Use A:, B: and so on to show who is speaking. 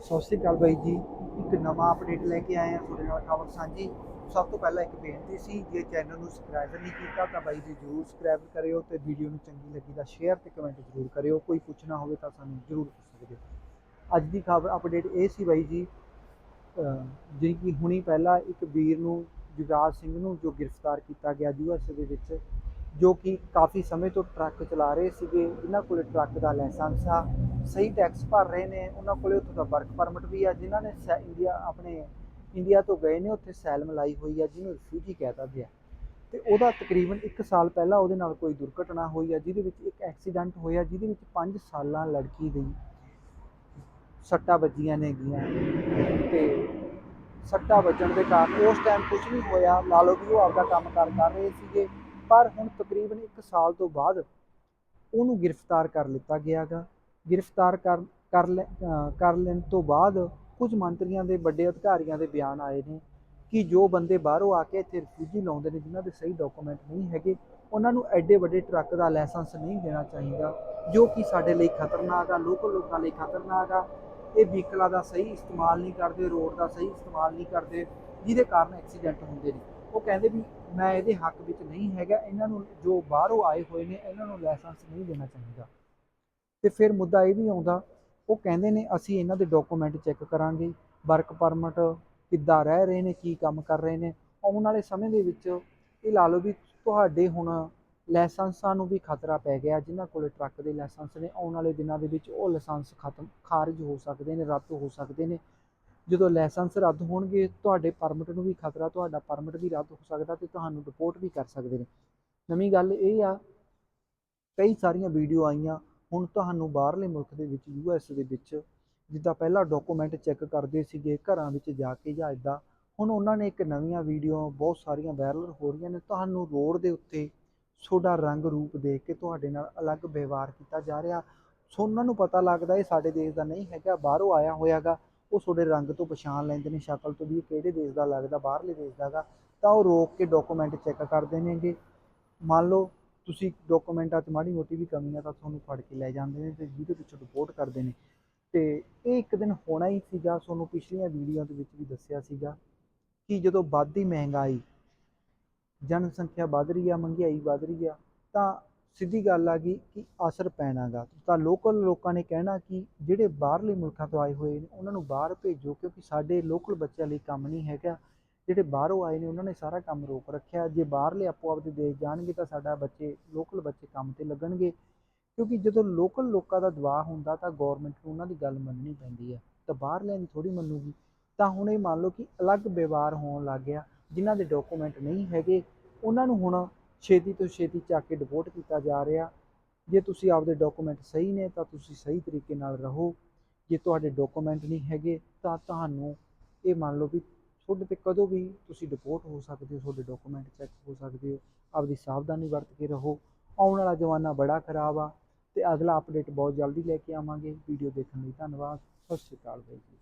A: ਸਤਿ ਸ਼੍ਰੀ ਅਕਾਲ ਬਾਈ ਜੀ। ਇੱਕ ਨਵਾਂ ਅਪਡੇਟ ਲੈ ਕੇ ਆਏ ਹਾਂ ਤੁਹਾਡੇ ਨਾਲ ਖਬਰ ਸਾਂਝੀ। ਸਭ ਤੋਂ ਪਹਿਲਾਂ ਇੱਕ ਬੇਨਤੀ ਸੀ, ਜੇ ਚੈਨਲ ਨੂੰ ਸਬਸਕ੍ਰਾਈਬ ਨਹੀਂ ਕੀਤਾ ਤਾਂ ਬਾਈ ਜੀ ਜਰੂਰ ਸਬਸਕ੍ਰਾਈਬ ਕਰਿਓ ਤੇ ਵੀਡੀਓ ਨੂੰ ਚੰਗੀ ਲੱਗੀ ਤਾਂ ਸ਼ੇਅਰ ਤੇ ਕਮੈਂਟ ਜ਼ਰੂਰ ਕਰਿਓ। ਕੋਈ ਪੁੱਛਣਾ ਹੋਵੇ ਤਾਂ ਸਾਨੂੰ ਜ਼ਰੂਰ ਪੁੱਛ ਸਕਦੇ ਹੋ। ਅੱਜ ਦੀ ਖਬਰ ਅਪਡੇਟ ਇਹ ਸੀ ਬਾਈ ਜੀ, ਅਹ, ਜਿਹੜੀ ਕਿ ਹੁਣੀ ਪਹਿਲਾਂ ਇੱਕ ਵੀਰ ਨੂੰ ਯੁਵਰਾਜ ਸਿੰਘ ਨੂੰ ਜੋ ਗ੍ਰਿਫਤਾਰ ਕੀਤਾ ਗਿਆ ਯੂਐਸ ਦੇ ਵਿੱਚ, ਜੋ ਕਿ ਕਾਫੀ ਸਮੇਂ ਤੋਂ ਟਰੱਕ ਚਲਾ ਰਹੇ ਸੀਗੇ। ਇਹਨਾਂ ਕੋਲ ਟਰੱਕ ਦਾ ਲਾਇਸੈਂਸ ਆ। ਸਹੀ ਟੈਕਸ ਭਰ ਰਹੇ ਨੇ, ਉਹਨਾਂ ਕੋਲੇ ਉੱਥੋਂ ਦਾ ਵਰਕ ਪਰਮਿਟ ਵੀ ਆ, ਜਿਨ੍ਹਾਂ ਨੇ ਸੈ- ਇੰਡੀਆ ਆਪਣੇ ਇੰਡੀਆ ਤੋਂ ਗਏ ਨੇ, ਉੱਥੇ ਸੈਲਮ ਲਾਈ ਹੋਈ ਆ, ਜਿਹਨੂੰ ਰਿਫਿਊਜੀ ਕਹਿਤਾ ਗਿਆ ਤੇ ਉਹਦਾ ਤਕਰੀਬਨ 1 ਸਾਲ ਪਹਿਲਾਂ ਉਹਦੇ ਨਾਲ ਕੋਈ ਦੁਰਘਟਨਾ ਹੋਈ ਆ, ਜਿਹਦੇ ਵਿੱਚ ਇੱਕ ਐਕਸੀਡੈਂਟ ਹੋਇਆ, ਜਿਹਦੇ ਵਿੱਚ 5 ਸਾਲਾਂ ਲੜਕੀ ਦੀ ਸੱਟਾਂ ਵੱਜੀਆਂ ਨੇਗੀਆਂ ਤੇ ਸੱਟਾਂ ਵੱਜਣ ਦੇ ਕਾਰਨ ਉਸ ਟਾਈਮ ਕੁਝ ਨਹੀਂ ਹੋਇਆ, ਲਾ ਲਓ ਵੀ ਉਹ ਆਪਦਾ ਕੰਮ ਕਾਰ ਕਰ ਰਹੇ ਸੀਗੇ, ਪਰ ਹੁਣ ਤਕਰੀਬਨ 1 ਸਾਲ ਤੋਂ ਬਾਅਦ ਉਹਨੂੰ ਗ੍ਰਿਫਤਾਰ ਕਰ ਲਿੱਤਾ ਗਿਆਗਾ। ਗ੍ਰਿਫਤਾਰ ਕਰ ਕਰ ਲੈ ਕਰ ਲੈਣ ਤੋਂ ਬਾਅਦ ਕੁਝ ਮੰਤਰੀਆਂ ਦੇ ਵੱਡੇ ਅਧਿਕਾਰੀਆਂ ਦੇ ਬਿਆਨ ਆਏ ਨੇ ਕਿ ਜੋ ਬੰਦੇ ਬਾਹਰੋਂ ਆ ਕੇ ਇੱਥੇ ਰਿਫਿਊਜੀ ਲਾਉਂਦੇ ਨੇ, ਜਿਨ੍ਹਾਂ ਦੇ ਸਹੀ ਡਾਕੂਮੈਂਟ ਨਹੀਂ ਹੈਗੇ, ਉਹਨਾਂ ਨੂੰ ਐਡੇ ਵੱਡੇ ਟਰੱਕ ਦਾ ਲਾਇਸੈਂਸ ਨਹੀਂ ਦੇਣਾ ਚਾਹੀਦਾ, ਜੋ ਕਿ ਸਾਡੇ ਲਈ ਖਤਰਨਾਕ ਆ ਲੋਕਲ ਲੋਕਾਂ ਲਈ ਖਤਰਨਾਕ ਆ। ਇਹ ਵਹੀਕਲਾਂ ਦਾ ਸਹੀ ਇਸਤੇਮਾਲ ਨਹੀਂ ਕਰਦੇ, ਰੋਡ ਦਾ ਸਹੀ ਇਸਤੇਮਾਲ ਨਹੀਂ ਕਰਦੇ, ਜਿਹਦੇ ਕਾਰਨ ਐਕਸੀਡੈਂਟ ਹੁੰਦੇ ਨੇ। ਉਹ ਕਹਿੰਦੇ ਵੀ ਮੈਂ ਇਹਦੇ ਹੱਕ ਵਿੱਚ ਨਹੀਂ ਹੈਗਾ, ਇਹਨਾਂ ਨੂੰ ਜੋ ਬਾਹਰੋਂ ਆਏ ਹੋਏ ਨੇ, ਇਹਨਾਂ ਨੂੰ ਲਾਇਸੈਂਸ ਨਹੀਂ ਦੇਣਾ ਚਾਹੀਦਾ। ਤੇ ਫਿਰ ਮੁੱਦਾ ਇਹ ਵੀ ਆਉਂਦਾ, ਉਹ ਕਹਿੰਦੇ ਨੇ ਅਸੀਂ ਇਹਨਾਂ ਦੇ ਡਾਕੂਮੈਂਟ ਚੈੱਕ ਕਰਾਂਗੇ ਵਰਕ ਪਰਮਿਟ ਕਿੱਦਾਂ ਰਹਿ ਰਹੇ ਨੇ, ਕੀ ਕੰਮ ਕਰ ਰਹੇ ਨੇ। ਆਉਣ ਵਾਲੇ ਸਮੇਂ ਦੇ ਵਿੱਚ ਇਹ ਲਾ ਲਓ ਵੀ ਤੁਹਾਡੇ ਹੁਣ ਲਾਇਸੈਂਸਾਂ ਨੂੰ ਵੀ ਖਤਰਾ ਪੈ ਗਿਆ, ਜਿਨ੍ਹਾਂ ਕੋਲੇ ਟਰੱਕ ਦੇ ਲਾਇਸੈਂਸ ਨੇ, ਆਉਣ ਵਾਲੇ ਦਿਨਾਂ ਦੇ ਵਿੱਚ ਉਹ ਲਾਇਸੈਂਸ ਖਤਮ, ਖਾਰਜ ਹੋ ਸਕਦੇ ਨੇ, ਰੱਦ ਹੋ ਸਕਦੇ ਨੇ। ਜਦੋਂ ਲਾਇਸੈਂਸ ਰੱਦ ਹੋਣਗੇ, ਤੁਹਾਡੇ ਪਰਮਿਟ ਨੂੰ ਵੀ ਖਤਰਾ, ਤੁਹਾਡਾ ਪਰਮਿਟ ਵੀ ਰੱਦ ਹੋ ਸਕਦਾ ਤੇ ਤੁਹਾਨੂੰ ਰਿਪੋਰਟ ਵੀ ਕਰ ਸਕਦੇ ਨੇ। ਨਵੀਂ ਗੱਲ ਇਹ ਆ, ਕਈ ਸਾਰੀਆਂ ਵੀਡੀਓ ਆਈਆਂ ਹੁਣ ਤੁਹਾਨੂੰ ਬਾਹਰਲੇ ਮੁਲਕ ਦੇ ਵਿੱਚ ਯੂ ਯੂਐਸ ਦੇ ਵਿੱਚ ਜਿੱਦਾਂ ਪਹਿਲਾਂ ਡਾਕੂਮੈਂਟ ਚੈੱਕ ਕਰਦੇ ਸੀਗੇ, ਘਰਾਂ ਵਿੱਚ ਜਾ ਕੇ ਜਾਂ ਇੱਦਾਂ ਹੁਣ ਉਹਨਾਂ ਨੇ ਇੱਕ ਨਵੀਆਂ ਵੀਡੀਓ ਬਹੁਤ ਸਾਰੀਆਂ ਵਾਇਰਲ ਹੋ ਰਹੀਆਂ ਨੇ। ਤੁਹਾਨੂੰ ਰੋਡ ਦੇ ਉੱਤੇ ਤੁਹਾਡਾ ਰੰਗ ਰੂਪ ਦੇਖ ਕੇ ਤੁਹਾਡੇ ਨਾਲ ਅਲੱਗ ਵਿਵਹਾਰ ਕੀਤਾ ਜਾ ਰਿਹਾ। ਸੋ ਉਹਨਾਂ ਨੂੰ ਪਤਾ ਲੱਗਦਾ ਇਹ ਸਾਡੇ ਦੇਸ਼ ਦਾ ਨਹੀਂ ਹੈਗਾ, ਬਾਹਰੋਂ ਆਇਆ ਹੋਇਆਗਾ, ਉਹ ਤੁਹਾਡੇ ਰੰਗ ਤੋਂ ਪਛਾਣ ਲੈਂਦੇ ਨੇ, ਸ਼ਕਲ ਤੋਂ ਵੀ ਇਹ ਕਿਹੜੇ ਦੇਸ਼ ਦਾ ਲੱਗਦਾ, ਬਾਹਰਲੇ ਦੇਸ਼ ਦਾ ਗਾ ਤਾਂ ਉਹ ਰੋਕ ਕੇ ਡਾਕੂਮੈਂਟ ਚੈੱਕ ਕਰਦੇ ਨੇਗੇ। ਮੰਨ ਲਓ ਤੁਸੀਂ ਡਾਕੂਮੈਂਟਾਂ 'ਚ ਮਾੜੀ ਮੋਟੀ ਵੀ ਕਮੀ ਆ ਤਾਂ ਤੁਹਾਨੂੰ ਫੜ ਕੇ ਲੈ ਜਾਂਦੇ ਨੇ ਤੇ ਜਿਹਦੇ ਪਿੱਛੇ ਰਿਪੋਰਟ ਕਰਦੇ ਨੇ। ਤੇ ਇਹ ਇੱਕ ਦਿਨ ਹੋਣਾ ਹੀ ਸੀਗਾ, ਤੁਹਾਨੂੰ ਪਿਛਲੀਆਂ ਵੀਡੀਓ ਦੇ ਵਿੱਚ ਵੀ ਦੱਸਿਆ ਸੀਗਾ ਕਿ ਜਦੋਂ ਵੱਧਦੀ ਮਹਿੰਗਾਈ, ਜਨਸੰਖਿਆ ਵੱਧ ਰਹੀ ਆ, ਮਹਿੰਗਾਈ ਵੱਧ ਰਹੀ ਆ, ਤਾਂ ਸਿੱਧੀ ਗੱਲ ਆ ਗਈ ਕਿ ਅਸਰ ਪੈਣਾਗਾ। ਤਾਂ ਲੋਕਲ ਲੋਕਾਂ ਨੇ ਕਹਿਣਾ ਕਿ ਜਿਹੜੇ ਬਾਹਰਲੇ ਮੁਲਕਾਂ ਤੋਂ ਆਏ ਹੋਏ ਨੇ, ਉਹਨਾਂ ਨੂੰ ਬਾਹਰ ਭੇਜੋ ਕਿਉਂਕਿ ਸਾਡੇ ਲੋਕਲ ਬੱਚਿਆਂ ਲਈ ਕੰਮ ਨਹੀਂ ਹੈਗਾ। ਜਿਹੜੇ ਬਾਹਰੋਂ ਆਏ ਨੇ, ਉਹਨਾਂ ਨੇ ਸਾਰਾ ਕੰਮ ਰੋਕ ਰੱਖਿਆ। ਜੇ ਬਾਹਰਲੇ ਆਪੋ ਆਪਦੇ ਦੇਸ਼ ਜਾਣਗੇ ਤਾਂ ਸਾਡਾ ਬੱਚੇ ਲੋਕਲ ਬੱਚੇ ਕੰਮ ਤੇ ਲੱਗਣਗੇ। ਕਿਉਂਕਿ ਜਦੋਂ ਲੋਕਲ ਲੋਕਾਂ ਦਾ ਦਬਾਅ ਹੁੰਦਾ ਤਾਂ ਗਵਰਨਮੈਂਟ ਨੂੰ ਉਹਨਾਂ ਦੀ ਗੱਲ ਮੰਨਣੀ ਪੈਂਦੀ ਹੈ ਤਾਂ ਬਾਹਰਲਿਆਂ ਦੀ ਥੋੜੀ ਮੰਨੂਗੀ। ਤਾਂ ਹੁਣ ਇਹ ਮੰਨ ਲਓ ਕਿ ਅਲੱਗ ਵਿਵਹਾਰ ਹੋਣ ਲੱਗ ਗਿਆ, ਜਿਨ੍ਹਾਂ ਦੇ ਡਾਕੂਮੈਂਟ ਨਹੀਂ ਹੈਗੇ। ਉਹਨਾਂ ਨੂੰ ਹੁਣ ਛੇਤੀ ਤੋਂ ਛੇਤੀ ਚੱਕ ਕੇ ਡਿਪੋਰਟ ਕੀਤਾ ਜਾ ਰਿਹਾ। ਜੇ ਤੁਸੀਂ ਆਪਦੇ ਡਾਕੂਮੈਂਟ ਸਹੀ ਨੇ, ਤਾਂ ਤੁਸੀਂ ਸਹੀ ਤਰੀਕੇ ਨਾਲ ਰਹੋ। ਜੇ ਤੁਹਾਡੇ ਡਾਕੂਮੈਂਟ ਨਹੀਂ ਹੈਗੇ, ਤਾਂ ਤੁਹਾਨੂੰ ਇਹ ਮੰਨ ਲਓ ਵੀ ਤੁਹਾਡੇ ਤੇ ਕਦੋਂ ਵੀ ਤੁਸੀਂ ਡਿਪੋਰਟ ਹੋ ਸਕਦੇ ਹੋ, ਤੁਹਾਡੇ ਡਾਕੂਮੈਂਟ ਚੈੱਕ ਹੋ ਸਕਦੇ ਹੋ, ਆਪਦੀ ਸਾਵਧਾਨੀ ਵਰਤ ਕੇ ਰਹੋ। ਆਉਣ ਵਾਲਾ ਜ਼ਮਾਨਾ ਬੜਾ ਖਰਾਬ ਆ ਤੇ ਅਗਲਾ ਅਪਡੇਟ ਬਹੁਤ ਜਲਦੀ ਲੈ ਕੇ ਆਵਾਂਗੇ। ਵੀਡੀਓ ਦੇਖਣ ਲਈ ਧੰਨਵਾਦ। ਸਤਿ ਸ਼੍ਰੀ ਅਕਾਲ ਬਾਈ ਜੀ।